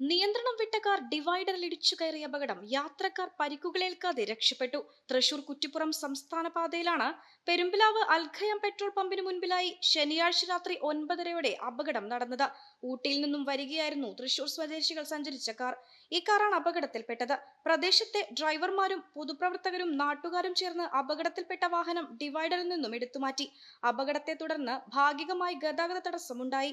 നിയന്ത്രണം വിട്ട കാർ ഡിവൈഡറിൽ ഇടിച്ചു കയറിയ അപകടം യാത്രക്കാർ പരിക്കുകളേൽക്കാതെ രക്ഷപ്പെട്ടു. തൃശൂർ കുറ്റിപ്പുറം സംസ്ഥാന പാതയിലാണ് പെരുമ്പിലാവ് അൽഖയം പെട്രോൾ പമ്പിന് മുൻപിലായി ശനിയാഴ്ച രാത്രി ഒൻപതരയോടെ അപകടം നടന്നത്. ഊട്ടിയിൽ നിന്നും വരികയായിരുന്നു തൃശൂർ സ്വദേശികൾ സഞ്ചരിച്ച കാർ. ഈ കാറാണ് അപകടത്തിൽപ്പെട്ടത്. പ്രദേശത്തെ ഡ്രൈവർമാരും പൊതുപ്രവർത്തകരും നാട്ടുകാരും ചേർന്ന് അപകടത്തിൽപ്പെട്ട വാഹനം ഡിവൈഡറിൽ നിന്നും എടുത്തുമാറ്റി. അപകടത്തെ തുടർന്ന് ഭാഗികമായി ഗതാഗത തടസ്സമുണ്ടായി.